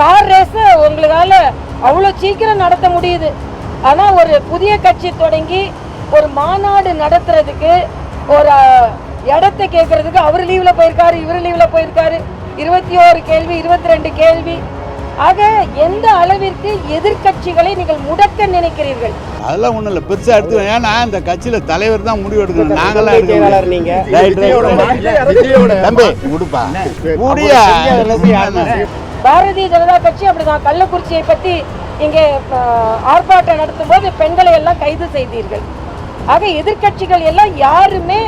Car race உங்களால அவ்வளோ சீக்கிரம் நடத்த முடியுது. ஆனால் ஒரு புதிய கட்சி தொடங்கி ஒரு மாநாடு நடத்துறதுக்கு ஒரு இடத்த கேட்கறதுக்கு அவர் லீவில் போயிருக்காரு இவர் லீவில் போயிருக்காரு. இருபத்தி ஓரு கேள்வி இருபத்தி ரெண்டு கேள்வி. ஆக எந்த அளவிற்கு எதிர்க்கட்சிகளை நீங்கள் முடக்க நினைக்கிறீர்கள்? அதெல்லாம் ஒன்றும் இல்லை. பெருசாக எடுத்து ஏன்னா இந்த கட்சியில் தலைவர் தான் முடிவு எடுக்கணும். நாங்களாம் எடுக்க செயலாளர் முடியாது. நீங்க. Right, right. தம்பி உடுப்பா. முடியா பாரதிய ஜனதா கட்சி அப்படிதான். கள்ளக்குறிச்சியை பற்றி இங்கே ஆர்ப்பாட்டம் நடத்தும்போது பெண்களை எல்லாம் கைது செய்தீர்கள். ஆக எதிர்க்கட்சிகள் எல்லாம் யாருமே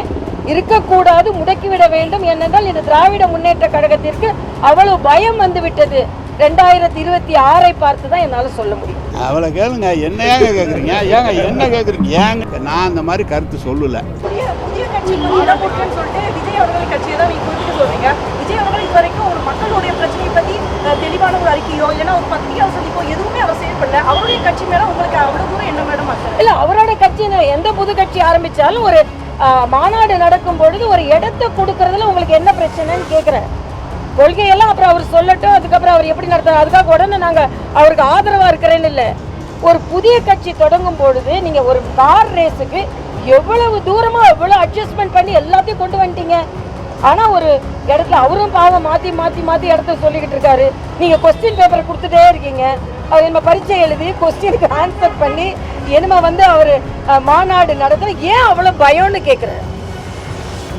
இருக்கக்கூடாது முடக்கிவிட வேண்டும் ஏனென்றால் இந்த திராவிட முன்னேற்ற கழகத்திற்கு அவ்வளவு பயம் வந்து விட்டது ரெண்டாயிரத்தி இருபத்தி ஆறை பார்த்து தான் என்னால் சொல்ல முடியும். அவளை கேளுங்க என்ன ஏங்க கேட்குறீங்க ஏங்க என்ன கேட்குறீங்க ஏங்க நான் அந்த மாதிரி கருத்து சொல்லலை புதிய புதிய கட்சிக்கு இடம் கொடுக்குன்னு சொல்லிட்டு விஜய் அவர்கள் கட்சியை தான் நீங்க குறிப்பிட்டு சொல்றீங்க விஜய் அவர்கள் இது வரைக்கும் ஒரு மக்களுடைய பிரச்சனையை பத்தி அஹ், தெளிவான ஒரு அறிக்கையோ இல்லைன்னா ஒரு பத்திரிகை சந்திப்போ எதுவுமே அவர் செயல்படல அவருடைய கட்சி மேல உங்களுக்கு அவ்வளவு தூரம் என்ன மேடம் இல்ல அவரோட கட்சி எந்த புது கட்சி ஆரம்பிச்சாலும் ஒரு மாநாடு நடக்கும் பொழுது ஒரு இடத்தை கொடுக்கறதுல உங்களுக்கு என்ன பிரச்சனைன்னு கேட்குறேன் கொள்கையெல்லாம் அப்புறம் அவர் சொல்லட்டும் அதுக்கப்புறம் அவர் எப்படி நடத்துறாரு அதுக்காக உடனே நாங்கள் அவருக்கு ஆதரவாக இருக்கிறேன்னு இல்லை. ஒரு புதிய கட்சி தொடங்கும் பொழுது நீங்கள் ஒரு கார் ரேஸுக்கு எவ்வளவு தூரமாக எவ்வளோ அட்ஜஸ்ட்மெண்ட் பண்ணி எல்லாத்தையும் கொண்டு வந்துட்டீங்க? ஆனா ஒரு இடத்துல அவரும் பாவம் மாத்தி மாத்தி மாத்தி இடத்த சொல்லிக்கிட்டு இருக்காரு. நீங்க கொஸ்டின் பேப்பரை கொடுத்துட்டே இருக்கீங்க. அவர் நம்ம பரீட்சை எழுதி கொஸ்டினுக்கு ஆன்சர் பண்ணி என்னமா வந்து அவர் மாநாடு நடத்துற ஏன் அவ்வளோ பயம்னு கேட்குறாரு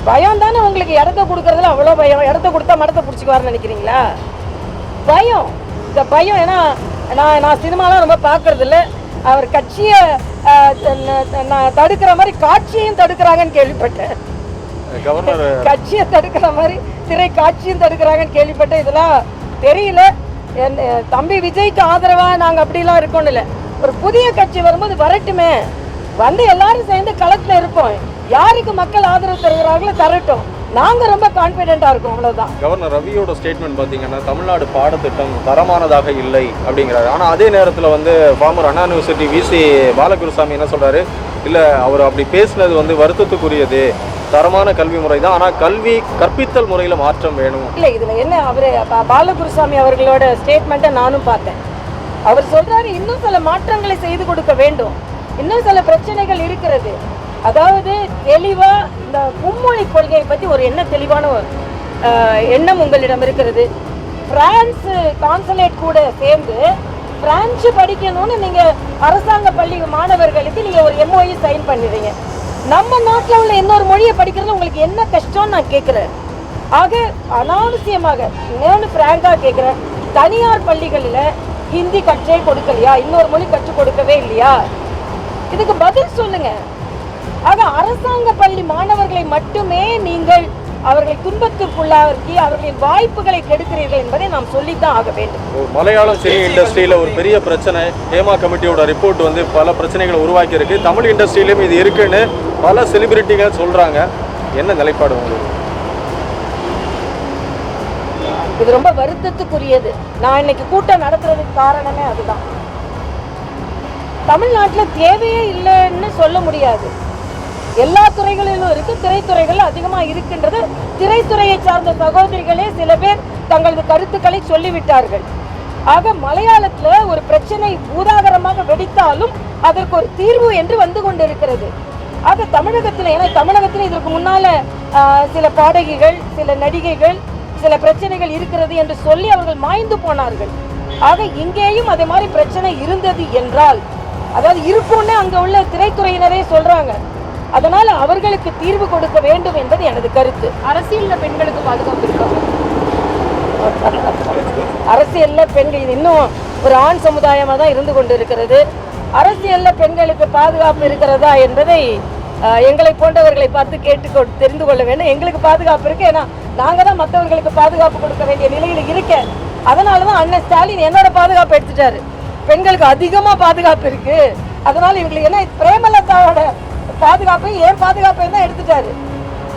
பயம் தானே உங்களுக்கு இடத்த கொடுக்கறதுல அவ்வளோ பயம். இடத்த கொடுத்தா மடத்தை பிடிச்சிக்குவாருன்னு நினைக்கிறீங்களா? பயம். இந்த பயம் ஏன்னா நான் நான் சினிமாலாம் ரொம்ப பார்க்கறது இல்லை அவர் கட்சியை நான் தடுக்கிற மாதிரி காட்சியையும் தடுக்கிறாங்கன்னு கேள்விப்பட்டேன். கட்சியை தடுக்கிற மாதிரி திரை காட்சியும் தடுக்கிறாங்கன்னு கேள்விப்பட்டேன். இதெல்லாம் தெரியல. என் தம்பி விஜய்க்கு ஆதரவா நாங்க அப்படிலாம் இருக்கோம்னு இல்லை. ஒரு புதிய கட்சி வரும்போது வரட்டுமே. வந்து எல்லாரும் சேர்ந்து களத்துல இருப்போம். யாருக்கு மக்கள் ஆதரவு தருகிறார்களோ தரட்டும். நாங்க ரொம்ப கான்பிடென்ட்டா இருக்கோம். அவ்வளவுதான். கவர்னர் ரவியோட ஸ்டேட்மெண்ட் பார்த்தீங்கன்னா தமிழ்நாடு பாடத்திட்டம் தரமானதாக இல்லை அப்படிங்கிறாரு. ஆனால் அதே நேரத்தில் வந்து former Anna university VC Balagurusamy என்ன சொல்றாரு? இல்லை அவர் அப்படி பேசினது வந்து வருத்தத்துக்குரியது. தரமான கல்வி முறை தான் ஆனால் கல்வி கற்பித்தல் முறையில் மாற்றம் வேணும். இல்லை இதில் என்ன அவர் பா- பாலகுருசாமி அவர்களோட ஸ்டேட்மெண்ட்டை நானும் பார்த்தேன். அவர் சொல்கிறாரு இன்னும் சில மாற்றங்களை செய்து கொடுக்க வேண்டும். இன்னும் சில பிரச்சனைகள் இருக்கிறது. அதாவது தெளிவாக இந்த மும்மொழி கொள்கையை பற்றி ஒரு என்ன தெளிவான ஒரு, எண்ணம் உங்களிடம் இருக்கிறது? பிரான்ஸ் கான்சுலேட் கூட சேர்ந்து பிரான்ச்சு படிக்கணும்னு நீங்கள் அரசாங்க பள்ளி மாணவர்களுக்கு நீங்கள் ஒரு எம்ஓஇ சைன் பண்ணிடுறீங்க. நம்ம நாட்டில் உள்ள இன்னொரு மொழியை படிக்கிறது உங்களுக்கு என்ன கஷ்டம்னு நான் கேட்குறேன். ஆக அனாவசியமாக இன்னொன்று ஃப்ராங்காக கேட்குறேன். தனியார் பள்ளிகளில் ஹிந்தி கற்றே கொடுக்கலையா? இன்னொரு மொழி கற்றுக் கொடுக்கவே இல்லையா? இதுக்கு பதில் சொல்லுங்க. ஆக அரசாங்க பள்ளி மாணவர்களை மட்டுமே நீங்கள் அவர்களை துன்பத்திற்குள்ளாக்கி அவர்களின் வாய்ப்புகளை கெடுக்கிறீர்கள் என்பதை நாம் சொல்லித்தான் ஆக வேண்டும். ஒரு மலையாளம் சினி இண்டஸ்ட்ரியில் ஒரு பெரிய பிரச்சனை. ஹேமா கமிட்டியோட ரிப்போர்ட் வந்து பல பிரச்சனைகளை உருவாக்கி இருக்கு தமிழ் இண்டஸ்ட்ரியிலும் இது இருக்குன்னு பல செலிபிரிட்டிகள் சொல்றாங்க. என்ன நிலைப்பாடு உங்களுக்கு? இது ரொம்ப வருத்தத்துக்குரியது. நான் இன்னைக்கு கூட்டம் நடத்துறதுக்கு காரணமே அதுதான். தமிழ்நாட்டில் தேவையே இல்லைன்னு சொல்ல முடியாது. எல்லா துறைகளிலும் இருக்கு. திரைத்துறைகள் அதிகமாக இருக்கின்றது. திரைத்துறையை சார்ந்த சகோதரிகளே சில பேர் தங்களது கருத்துக்களை சொல்லிவிட்டார்கள். ஆக மலையாளத்தில் ஒரு பிரச்சனை பூதாகரமாக வெடித்தாலும் அதற்கு ஒரு தீர்வு என்று வந்து கொண்டிருக்கிறது. ஆக தமிழகத்தில் ஏன்னா தமிழகத்தில் இதற்கு முன்னால் சில பாடகிகள் சில நடிகைகள் சில பிரச்சனைகள் இருக்கிறது என்று சொல்லி அவர்கள் மாய்ந்து போனார்கள். ஆக இங்கேயும் அதே மாதிரி பிரச்சனை இருந்தது என்றால் அதாவது இருக்கும்னு அங்கே உள்ள திரைத்துறையினரே சொல்கிறாங்க அதனால அவர்களுக்கு தீர்வு கொடுக்க வேண்டும் என்பது எனது கருத்து. அரசியல்ல பெண்களுக்கு பாதுகாப்பு இருக்கா? அரசியல்ல பெண்கள் இன்னும் ஒரு ஆண் சமுதாயமாக தான் இருந்து கொண்டிருக்கிறது. அரசியல்ல பெண்களுக்கு பாதுகாப்பு இருக்கிறதா என்பதை எங்களை போன்றவர்களை பார்த்து கேட்டு தெரிந்து கொள்ள வேண்டும். எங்களுக்கு பாதுகாப்பு இருக்கு. ஏன்னா நாங்க தான் மற்றவர்களுக்கு பாதுகாப்பு கொடுக்க வேண்டிய நிலையில இருக்கேன் அதனால தான் அண்ணன் ஸ்டாலின் என்னோட பாதுகாப்பு எடுத்துட்டாரு. பெண்களுக்கு அதிகமா பாதுகாப்பு இருக்கு. அதனால இவங்களுக்கு என்ன பிரேமலதாவோட பாதுகாப்பையும் ஏன் பாதுகாப்பையும் தான் எடுத்துட்டாரு?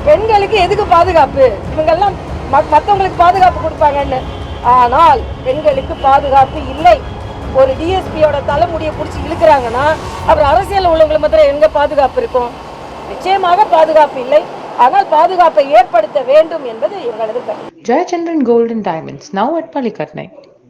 பெண்களுக்கு எதுக்கு பாதுகாப்பு? இவங்கெல்லாம் ம- மத்தவங்களுக்கு பாதுகாப்பு கொடுப்பாங்கன்னு. ஆனால் பெண்களுக்கு பாதுகாப்பு இல்லை. ஒரு டிஎஸ்பியோட தலைமுடியை பிடிச்சி இழுக்கிறாங்கன்னா அப்புறம் அரசியல் உள்ளவங்களை மாத்திரம் எங்க பாதுகாப்பு இருக்கும்? நிச்சயமாக பாதுகாப்பு இல்லை. ஆனால் பாதுகாப்பை ஏற்படுத்த வேண்டும் என்பது எங்களது Jayachandran golden diamonds now at பள்ளிக்கட்னை.